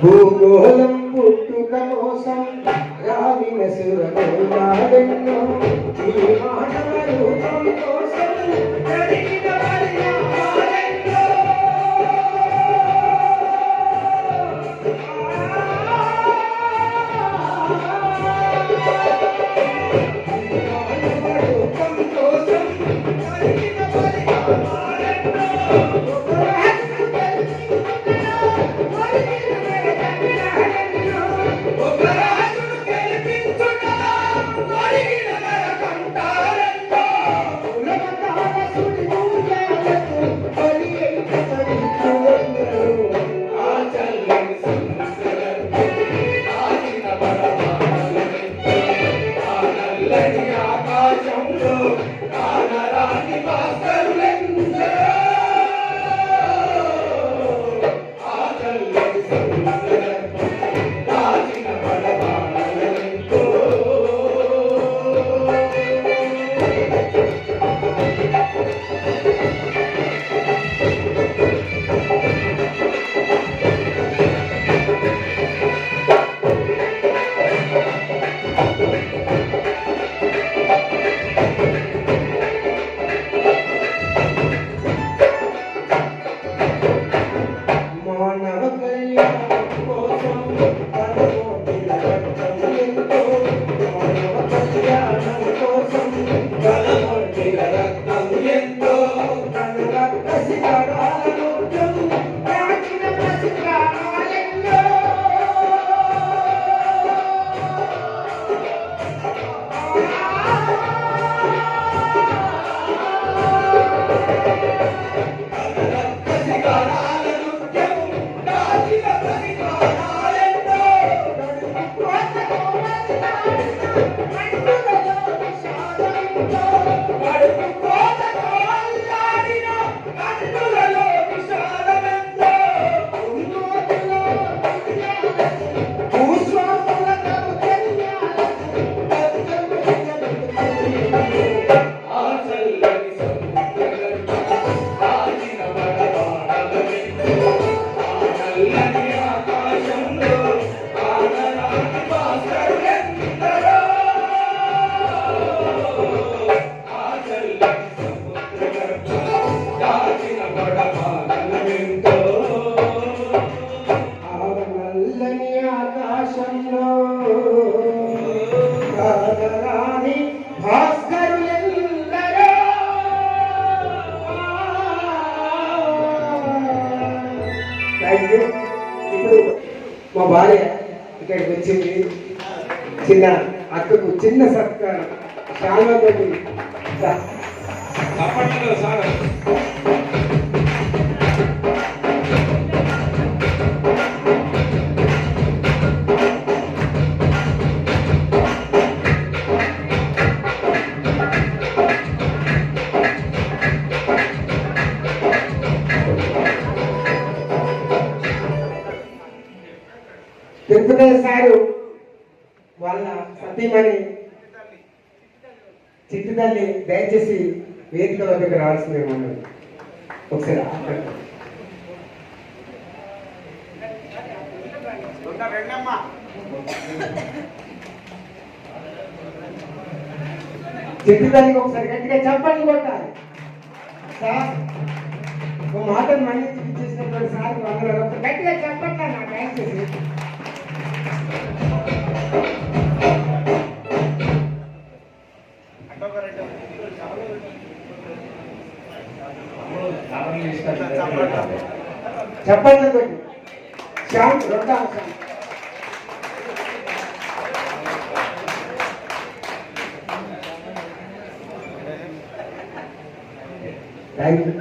భూగోళం పుట్టుక కోసం రావిన సురమోదాడెన్నో ఈ మానవ రూపం కోసం జరిగిన చిన్న అక్కకు చిన్న సత్కారం. చాలా సతీమణి చిట్టుతల్లి దయచేసి వేదిక వద్దకు రావాల్సిందే మమ్మల్ని. ఒకసారి అక్కడ. చిట్టుతల్లికి ఒకసారి గట్టిగా చెప్పండి కొట్టాలి. సార్ ఒక మాటను మళ్ళీ చేసినటువంటి సార్ అందరూ గట్టిగా చెప్పట్లా నాకు దయచేసి చెప్పండి. శ్యామ్ రెండో అంశం థ్యాంక్ యూ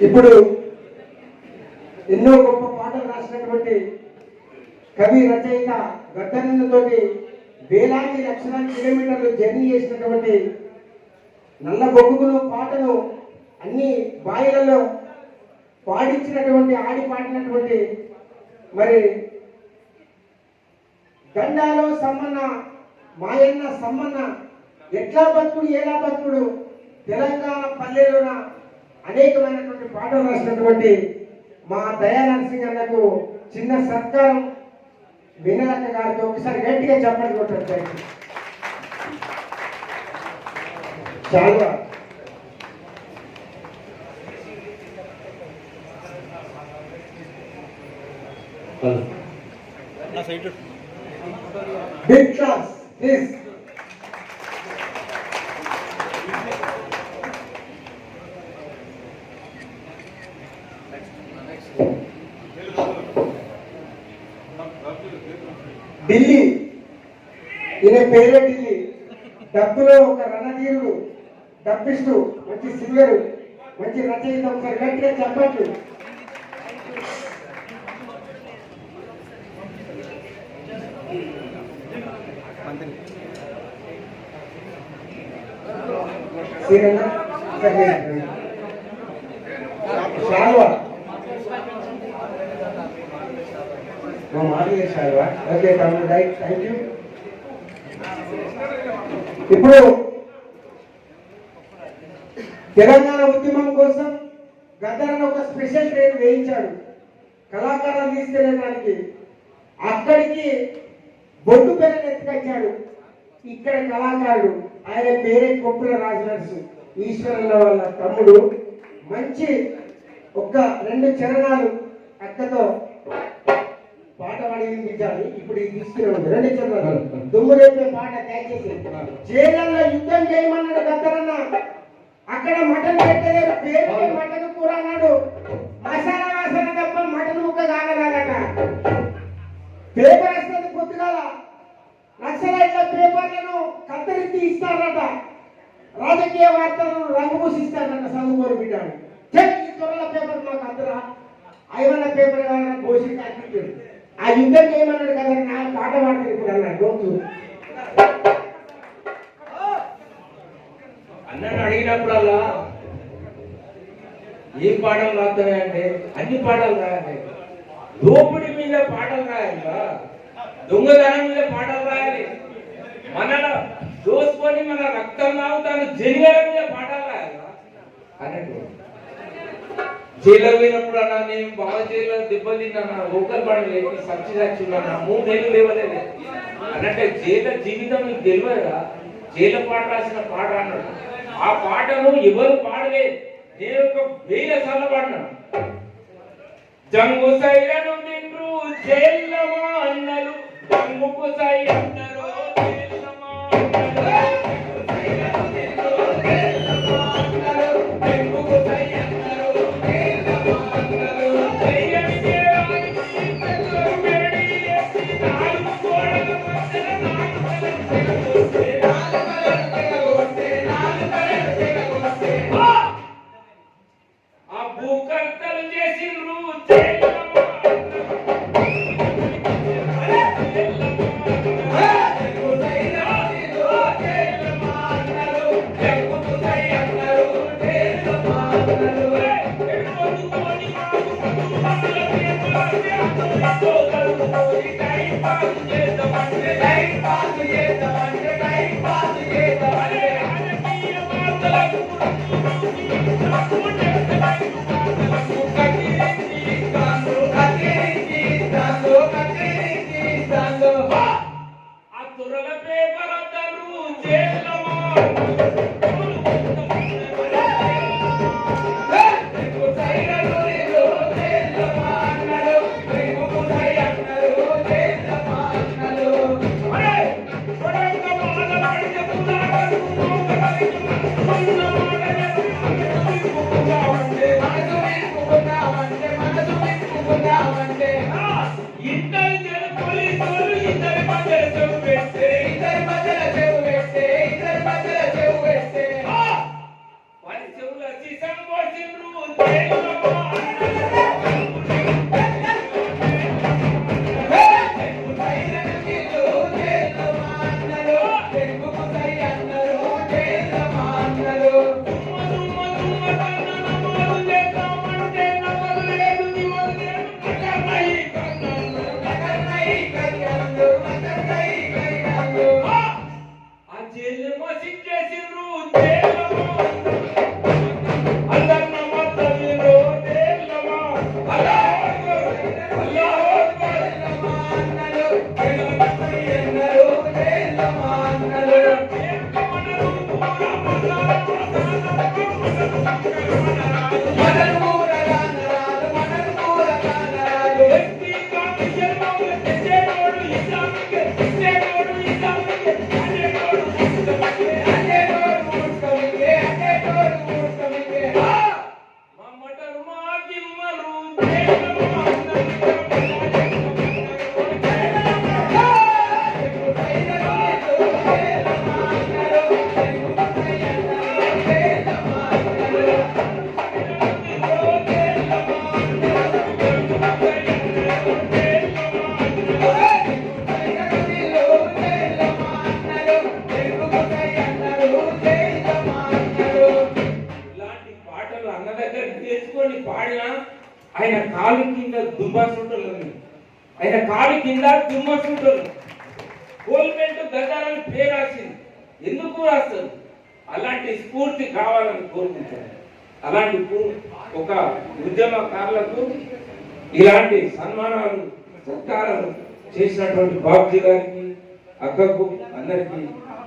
ఇప్పుడు ఎన్నో గొప్ప పాటలు రాసినటువంటి కవి రచయిత గద్దనతోటి వేలాది లక్షల కిలోమీటర్లు జర్నీ చేసినటువంటి నల్ల బొగ్గును పాటను అన్ని బాయిలలో పాడించినటువంటి ఆడి పాడినటువంటి మరి గండాలో సమ్మన్న మాయన్న సమ్మన్న ఎట్లా బతుకుడు ఎలా బతుకుడు తెలంగాణ పల్లెలోన అనేకమైనటువంటి పాటలు రాసినటువంటి మా దయా నరసింహ అన్నకు చిన్న సత్కారం వినలక్క గారికి ఒకసారి గట్టిగా చెప్పండి కొట్టారు చాలా. Big class please Delhi. ఈయన పేరే ఢిల్లీ. డబ్బులో ఒక రణధీరుడు డబ్బిస్తూ మంచి సింగరు మంచి రచయిత ఒకసారి గట్టిగా చెప్పట్లు సీరన్న సరే శాల్వా మా ఓకే తమ్ముడు రైట్ థ్యాంక్ యూ ఇప్పుడు తెలంగాణ ఉద్యమం కోసం గద్దరన్న ఒక స్పెషల్ ట్రైన్ వేయించాడు. కళాకారం తీసుకెళ్ళడానికి. అక్కడికి బొట్టు పిల్లలు ఎత్తుకొచ్చాడు. ఇక్కడ కళాకారుడు. ఆయన పేరే కొప్పుల రాజనర్సు ఈశ్వరుల వాళ్ళ తమ్ముడు. మంచి ఒక రెండు చరణాలు అక్కతో పాట పాడింది వినిపించాలి. ఇప్పుడు ఇది తీసుకుని రెండు చరణాలు దుమ్ము రేపే పాట దయచేసి జైలలో యుద్ధం చేయమన్నాడు గద్దరన్న అక్కడ మటన్ పెట్టలేదు. పేరు మటన్ కూర అన్నాడు. మసాలా వాసన తప్ప మటన్ ముక్క కాగలదట పేపర్ వస్తుంది పొద్దుగాల నక్సలైట్ల పేపర్లను కత్తిరించి ఇస్తారట. రాజకీయ వార్తలను రంగుపూసిస్తారట చదువుకోరు బిడ్డాడు చెక్ ఈ త్వరల పేపర్ మాకు అందరా? ఐవన్న పేపర్ కావాలని భోజనం కట్టించాడు యుద్ధం చేయమన్నాడు కదా నా పాట పాడుతుంది ఇప్పుడు అన్నాడు గొంతు అన్నను అడిగినప్పుడల్లా ఏం పాటలు రాస్తాయి అంటే అన్ని పాటలు రాయాలి. దోపిడి మీద పాటలు రాయాలా దొంగతనం మీద పాటలు రాయాలి. మన దోసుకొని మన రక్తం తాగుతాను జనిగల మీద పాటలు రాయాలా అన్నట్టు. జైల్లో పోయినప్పుడు అన్న నేను బాగా జైల్లో దెబ్బలు తిన్నా లోకల్ పని లేక సచ్చి సచ్చి ఉన్నా మూడేళ్ళు లేవలేదు అన్నట్టే జైల జీవితం నీకు తెలియదా జైల పాట రాసిన పాట అన్నాడు. ఆ పాటను ఎవరు పాడలేదు నేను ఒక వేల సార్లు పాడినా. జంగు సైలను నిన్ను జైల్లమా అన్నారు జంగుకు సై అన్నారు జైల్లమా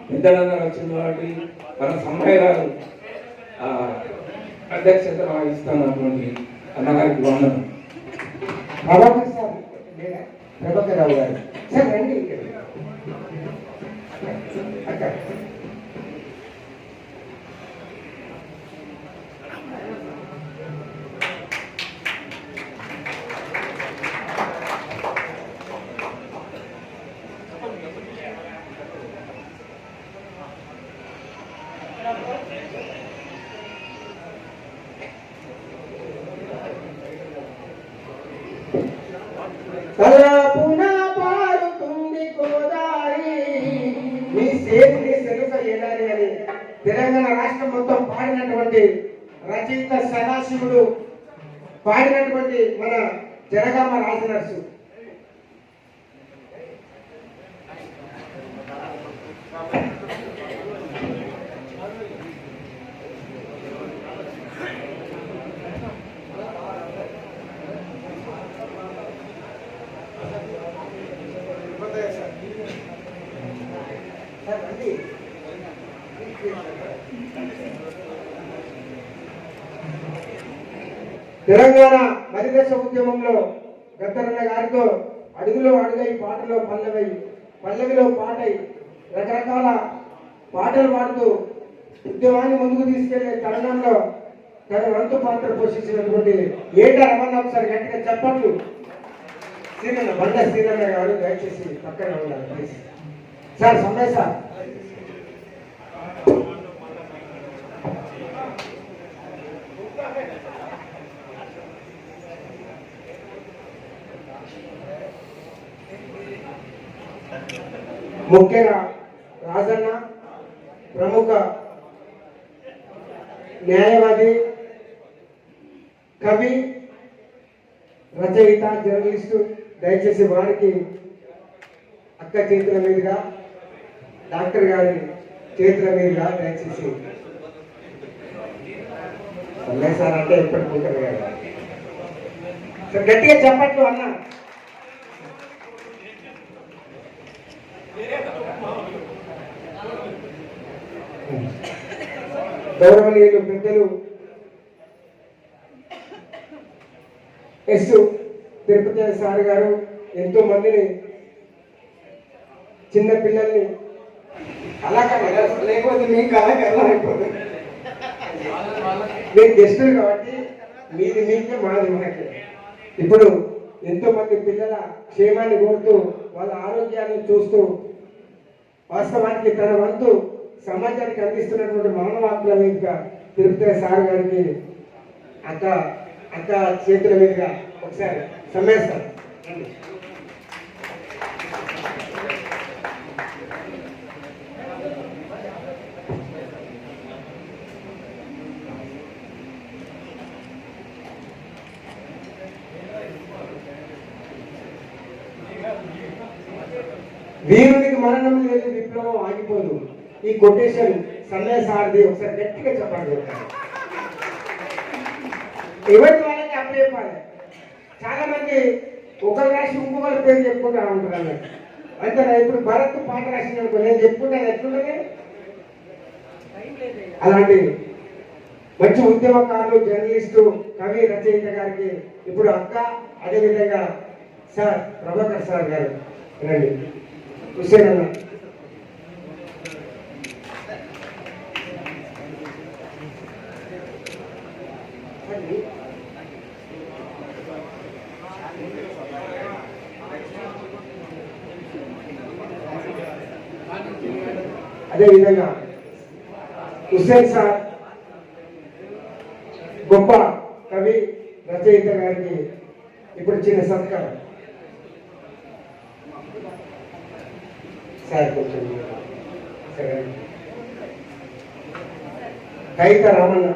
పెద్దలందరూ వచ్చిన వాటి మన సమ్మేళనాలు అధ్యక్షత వహిస్తున్నటువంటి అన్నగారికి వందనం. ప్రభాకర్ సార్ ప్రభాకర్ రావు గారు. సార్ రండి. ఇక్కడ. అక్క తలపున పారుతుంది గోదారి మీ సేతి సెలుక ఎడారి అని తెలంగాణ రాష్ట్రం మొత్తం పాడినటువంటి రచయిత సదాశివుడు పాడినటువంటి మన జనగామ రాజనర్సు సార్ రండి. తెలంగాణ మరిదశ ఉద్యమంలో గద్దరన్న గారితో అడుగులో అడుగై పాటలో పల్లవై పల్లవిలో పాటై రకరకాల పాటలు పాడుతూ ఉద్యమాన్ని ముందుకు తీసుకెళ్ళే తరుణంలో తన వంతు పాత్ర పోషించినటువంటి ఏటా రమణ ఒకసారి గట్టిగా చెప్పట్లు. సీనన్న బండ సీనన్న గారు దయచేసి పక్కన ఉండాలి ప్లీజ్. సార్ సమయ సార్. ముఖ్యంగా రాజన్న ప్రముఖ న్యాయవాది కవి రచయిత జర్నలిస్టు దయచేసి వారికి అక్క చేతుల మీదుగా డాక్టర్ గారి చేతుల మీదుగా దయచేసి సార్ అంటే కదా గట్టిగా చెప్పట్లు అన్నా. గౌరవనీయులు పెద్దలు ఎస్ తిరుపతి సార్ గారు ఎంతో మందిని చిన్న పిల్లల్ని కళాకారులు లేకపోతే మీకు కళాకారులు అయిపోతుంది మీరు గెస్టులు కాబట్టి మీది మీకే మాది మాకే. ఇప్పుడు ఎంతో మంది పిల్లల క్షేమాన్ని కోరుతూ వాళ్ళ ఆరోగ్యాన్ని చూస్తూ వాస్తవానికి తన వంతు సమాజానికి అందిస్తున్నటువంటి మానవ ఇంకా మీదుగా తిరుపతి సార్ గారికి అక్క అక్క చేతుల మీదుగా ఒకసారి సమ్మేస్తాం వీరునికి మరణం లేదు విప్లవం ఆగిపోదు. ఈ కొటేషన్ సన్నయ్య ఒకసారి గట్టిగా చెప్పండి. ఎవరి వాళ్ళకి అప్లై చెప్పాలి చాలా మంది ఒకరు రాసి ఇంకొకరి పేరు చెప్పుకుంటా ఉంటారు. అన్నట్టు అంతే ఇప్పుడు భరత్ పాట రాసింది అనుకో నేను చెప్పుకుంటే ఎట్లుంటుంది అలాంటి మంచి ఉద్యమకారులు జర్నలిస్టు కవి రచయిత గారికి ఇప్పుడు అక్క అదేవిధంగా సార్ ప్రభాకర్ సార్ గారు. రండి. హుసేన్ అన్న అదేవిధంగా హుస్సేన్ సార్ గొప్ప కవి రచయిత గారికి ఇప్పుడు చిన్న సత్కారం. సార్. కొంచెం సరే రామన్న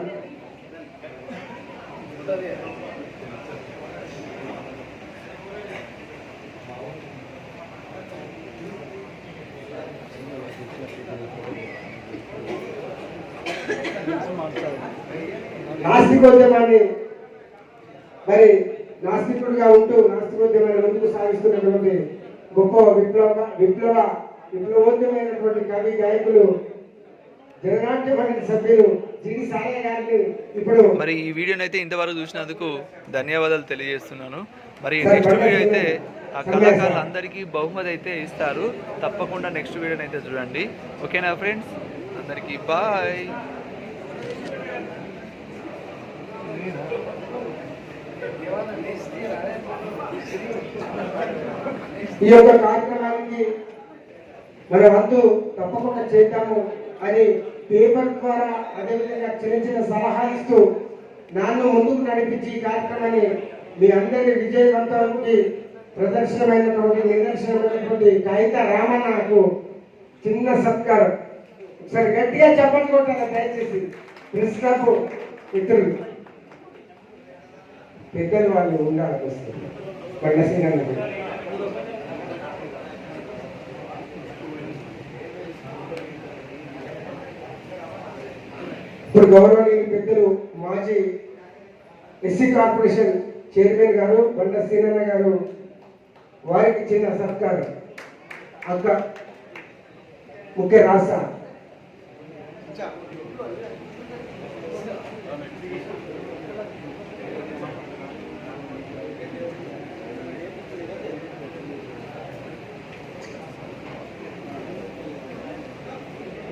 నాస్తికోద్యమాన్ని మరి నాస్తికుడిగా ఉంటూ నాస్తికోద్యమాన్ని ముందుకు సాగిస్తున్నటువంటి గొప్ప విప్లవ విప్లవ విప్లవోద్యమైనటువంటి కవి గాయకులు జగనాట్య మండలి సభ్యులు జిడి సారయ్య గారికి ఇప్పుడు మరి ఈ వీడియోని అయితే ఇంతవరకు చూసినందుకు ధన్యవాదాలు తెలియజేస్తున్నాను. మరి నెక్స్ట్ వీడియో అయితే ఆ సమయం కళాకారులందరికీ బహుమతి అయితే ఇస్తారు. తప్పకుండా నెక్స్ట్ వీడియోని అయితే చూడండి. ఓకేనా ఫ్రెండ్స్? అందరికీ బాయ్. ఈ యొక్క కార్యక్రమానికి మన వంతు తప్పకుండా చేద్దాము అని పేపర్ ద్వారా అదేవిధంగా చిన్న చిన్న సలహాలు ఇస్తూ నన్ను ముందుకు నడిపించి ఈ కార్యక్రమాన్ని మీ అందరి విజయవంతానికి ప్రదర్శనమైనటువంటి నిదర్శనమైనటువంటి కాగిత రామన్నకు చిన్న సత్కారం. ఒకసారి గట్టిగా చెప్పండి కొట్టాలి దయచేసి? ప్రెస్ క్లబ్ పెద్దలు వాళ్ళు ఉండాలి వస్తుంది బండసింగ్ ఇప్పుడు గౌరవనీయులు పెద్దలు మాజీ ఎస్సీ కార్పొరేషన్ చైర్మన్ గారు బండ సీనన్న గారు వారికి చిన్న సత్కారం. అక్క ముఖ్య రాష్ట్ర.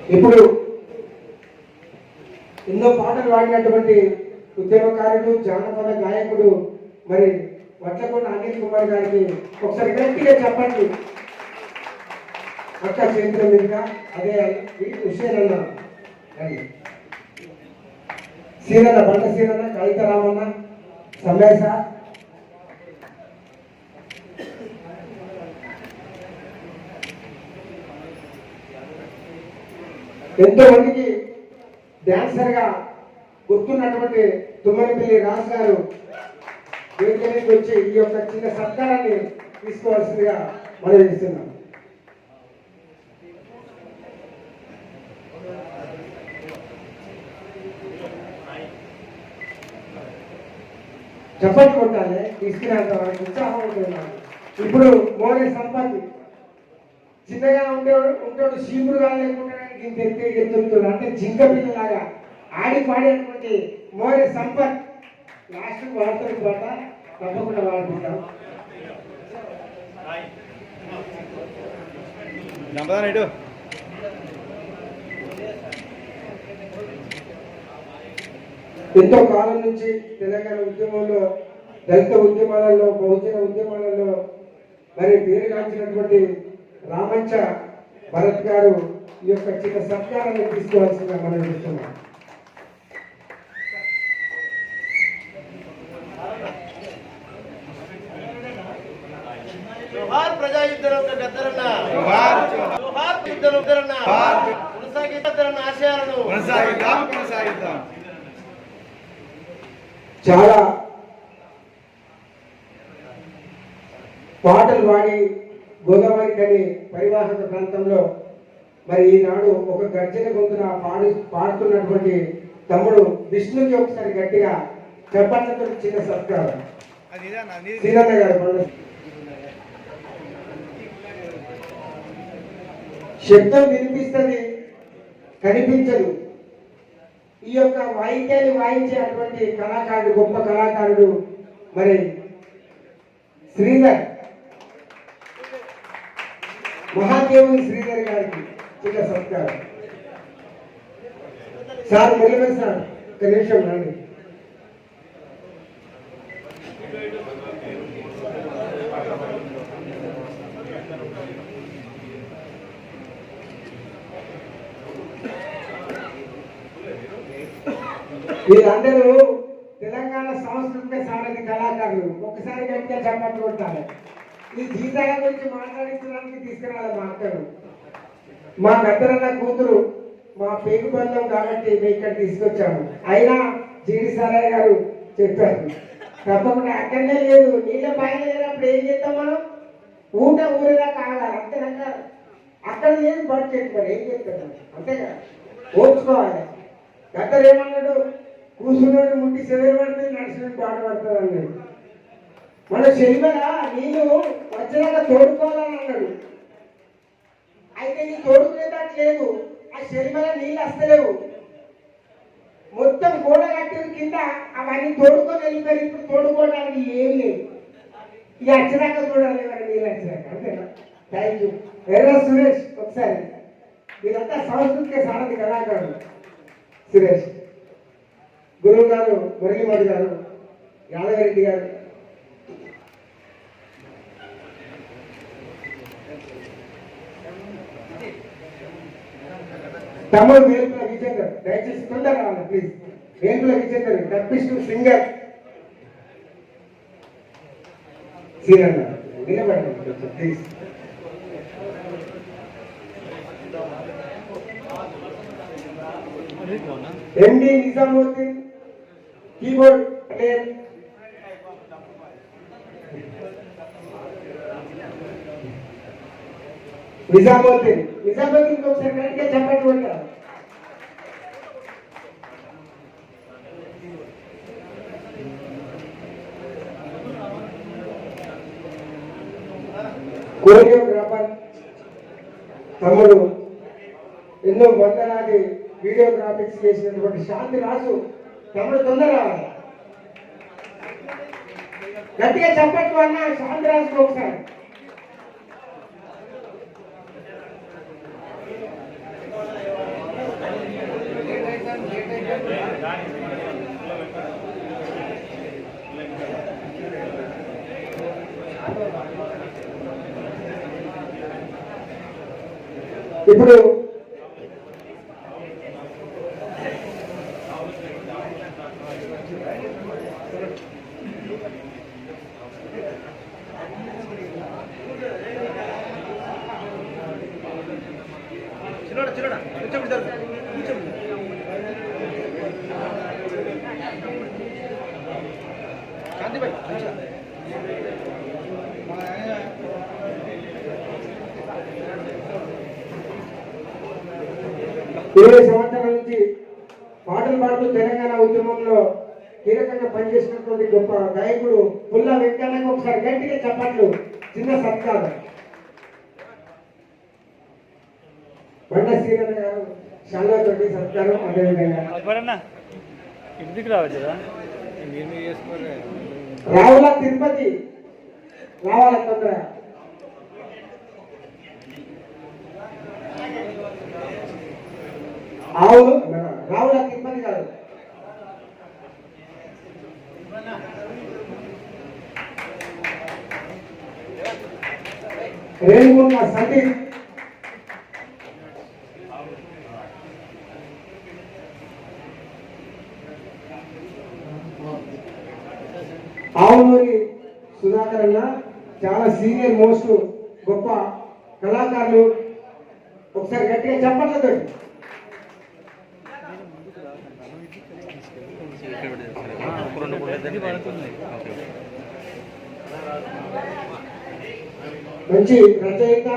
ఇప్పుడు ఎన్నో పాటలు పాడినటువంటి ఉద్యమకారుడు జానపద గాయకుడు మరి వట్లకొండ అనిల్ కుమార్ గారికి ఒకసారి గట్టిగా చెప్పండి. అక్క చేతుల మీదుగా అదే విషయాలన్న అన్న రండి. సీనన్న బండ సీనన్న కవిత రామన్న సమేశ ఎంతో మందికి డాన్సర్గా గుర్తున్నటువంటి తుమ్మలపల్లి రాజు గారు వేదిక వచ్చి ఈ యొక్క చిన్న సత్కారాన్ని తీసుకోవాల్సిందిగా మనం ఇస్తున్నాం చెప్పండి కొట్టాలి తీసుకునేంత వరకు ఉత్సాహం ఉంటుంది ఇప్పుడు మోరే సంపత్తి చిన్నగా ఉండేవాడు ఉంటాడు కానీ లేకుండా ఇంత ఎత్తే ఎత్తుతాడు అంటే జింక పిల్లలాగా ఆడి పాడేటువంటి మోరే సంపత్ లాస్ట్ వాడుతాడు పాట తప్పకుండా వాడుకుంటాం. ఎంతో కాలం నుంచి తెలంగాణ ఉద్యమంలో దళిత ఉద్యమాలలో బహుజన ఉద్యమాలలో మరి పేరుగాంచినటువంటి రామంచ భరత్ గారు ఈ యొక్క చిన్న సత్కారాన్ని తీసుకోవాల్సిందిగా మనం చూస్తున్నాం. జోహార్ ప్రజా యుద్ధం గద్దరన్న. జోహార్. జోహార్ యుద్ధం గద్దరన్న. కొనసాగి గద్దరన్న ఆశయాలను. కొనసాగిద్దాం కొనసాగిద్దాం. చాలా పాటలు పాడి గోదావరి కని పరివాహక ప్రాంతంలో మరి ఈనాడు ఒక గర్జన గొంతున పాడు పాడుతున్నటువంటి తమ్ముడు విష్ణుకి ఒకసారి గట్టిగా చెప్పట్లతో చిన్న సత్కారం? శ్రీరన్న గారు. శబ్దం వినిపిస్తుంది కనిపించదు ఈ యొక్క వాయిద్యాన్ని వాయించే అటువంటి కళాకారుడు గొప్ప కళాకారుడు మరి శ్రీధర్ మహాదేవుని శ్రీధర్ గారికి చిన్న సత్కారం సార్ మురళీ సార్ ఒక నిమిషం రండి వీరందరూ తెలంగాణ సాంస్కృతిక సారథి కళాకారులు. ఒకసారి గట్టిగా చెప్పట్లు కొట్టాలి ఈ జీతాల గురించి మాట్లాడించడానికి తీసుకురాలి మాట్లాడు మా గద్దరన్న కూతురు మా పేగు బంధం కాబట్టి మేము ఇక్కడ తీసుకొచ్చాము. అయినా జీడి సారయ్య గారు చెప్పారు తప్పకుండా అక్కడనే లేదు నీళ్ళ పైన లేనప్పుడు ఏం చేద్దాం మనం? ఊట ఊరేలా కావాలి అంతేనక్క అక్కడ లేదు బడ్జెట్ మరి ఏం చెప్తారు అంతే కదా? ఓర్చుకోవాలి. గద్దరు ఏమన్నాడు? కూర్చున్నాడు ముట్టి సెవెన్ పడుతుంది నడిచిన పాట పడుతుంది అన్నాడు. మన శనిమల నేను వచ్చినాక తోడుకోవాలని అన్నాడు. అయితే నీ తోడుకునేటట్టు లేదు. ఆ శనిమల నీళ్ళు వస్తలేవు మొత్తం గోడ కట్టిన కింద అవన్నీ తోడుకొని వెళ్ళిపోయి ఇప్పుడు తోడుకోవడానికి ఏం లేదు. ఇక అచ్చరాక చూడాలి మరి నీళ్ళు వచ్చినాక అంతేనా థ్యాంక్ యూ ఎర్ర సురేష్ ఒకసారి. మీరంతా సంస్కృతిక సారథి కళాకారులు. సురేష్. గురువు గారు మురళీమణి గారు యాదవరెడ్డి గారు. తమ్ముడు వేలుపుల విజేందర్ దయచేసి తొందరగా రావాలి please Velupula Vijender dubbist singer. Seeranna నిలబడండి please MD Nizamuddin keyboard player. Nizamuddin Nizamuddin ఒకసారి గట్టిగా చెప్పండి కొట్టారు తమ్ముడు ఎన్నో వందలాది వీడియోగ్రాఫిక్స్ చేసినటువంటి శాంతి రాజు తమ్ముడు తొందర రావాలి. గట్టిగా చెప్పట్టు అన్న శాంతి రాజుకు ఒకసారి. ఇప్పుడు చిన్నోడా చిన్నోడా కూర్చోబెడతారు కూర్చోబెడతారు శాంతిబాయ్ మంచిగా ఇరవై సంవత్సరాల నుంచి పాటలు పాడుతూ తెలంగాణ ఉద్యమంలో కీలకంగా పనిచేసినటువంటి గొప్ప గాయకుడు పుల్ల వెంకన్నకు ఒకసారి గట్టిగా చెప్పట్లు చిన్న సత్కారం బండ శ్రీరణ గారు శాలతోటి సత్కారం అదేవిధంగా అక్బరన్నా ఇంటికి రావచ్చురా మీరు మీరు చేసుకోరు రావుల తిరుపతి రావాల తొందర. ఆవులు రావుల తిరుపతి గారు. రేణుగుండ సందీప్ ఆవునూరి సుధాకర్ అన్న చాలా సీనియర్ మోస్ట్ గొప్ప కళాకారులు. ఒకసారి గట్టిగా చెప్పట్లేదు మంచి రచయిత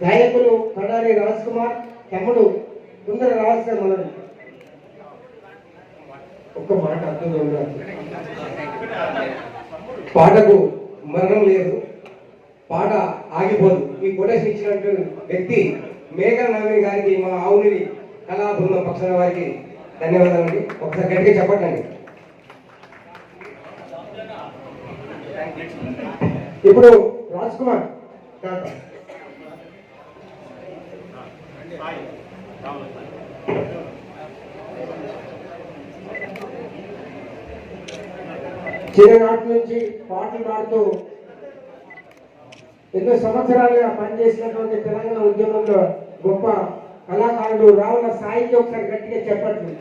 గాయకులు కడారి రాజ్ కుమార్ తమ్ముడు సుందర రాజశేఖర్ మనడు ఒక్క మాట అర్థం పాటకు మరణం లేదు. పాట ఆగిపోదు. ఈ కొటేషన్ ఇచ్చినట్టు వ్యక్తి మేఘన నవీన్ గారికి మా ఆవుని కళా బృందం పక్షాన వారికి ధన్యవాదాలండి. ఒకసారి గట్టిగా చెప్పండి ఇప్పుడు రాజ్ కుమార్ టాటా చిన్ననాటి నుంచి పాటలు పాడుతూ ఎన్నో సంవత్సరాలుగా పనిచేసినటువంటి తెలంగాణ ఉద్యమంలో గొప్ప కళాకారుడు రావుల సాయికి ఒకసారి గట్టిగా చెప్పట్లు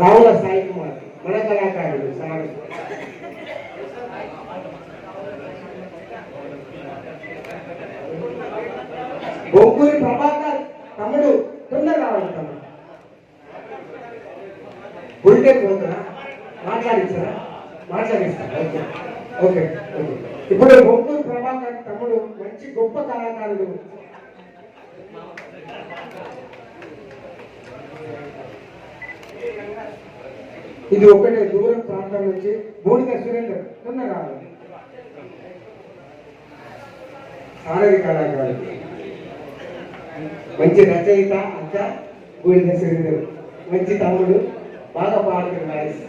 రావుల సాయి కుమార్ మన కళాకారుడు సార్. బొంకూరి ప్రభా తమ్ముడు తొందర రావాలి తమ్ముడు బుల్టెన్ పోతున్నా మాట్లాడించారా? మాట్లాడిస్తారా? ఓకే. ఓకే. ఓకే ఇప్పుడు బొంకూరు ప్రభాకర్ తమ్ముడు మంచి గొప్ప కళాకారుడు. ఇది ఒకటే దూరం ప్రాంతం నుంచి బూడిద సురేందర్ తొందర రావాలి. సారథి కళాకారుడు. మంచి రచయిత అంత బూడిద సురేందర్. మంచి తమ్ముడు. బాగా పాడుతుంది వాయిస్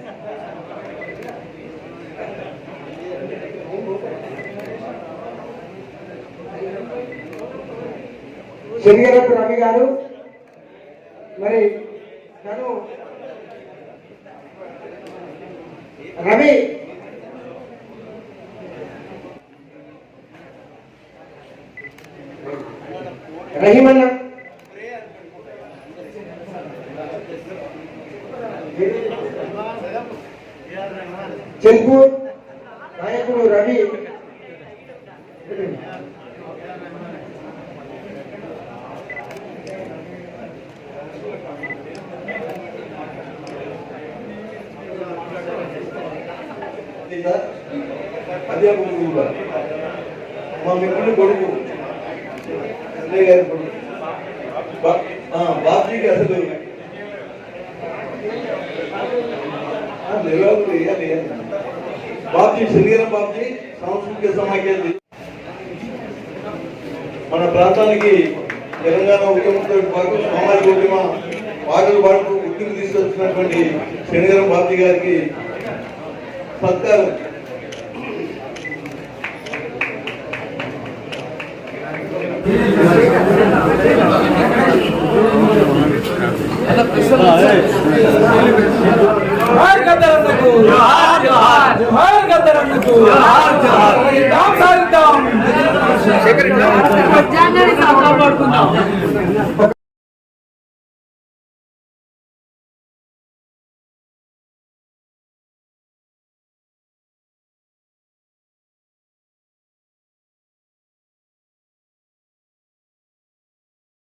శనిగరపు రవి గారు మరి తను రవి. రహిమన్న কিন্তু బాబ్జీ శనిగరం బాబ్జీ సాంస్కృతిక సమాఖ్యాన్ని మన ప్రాంతానికి తెలంగాణ ఉద్యమంతో పాటు సామాజిక ఉద్యమ పాటలు పాడుతూ గుర్తింపు తీసుకొచ్చినటువంటి శనిగరం బాబ్జీ గారికి సత్కారం. जोहार गदरन्न को जोहार जोहार जोहार गदरन्न को। जोहार जोहार రామ్ సాగిద్దాం ఒక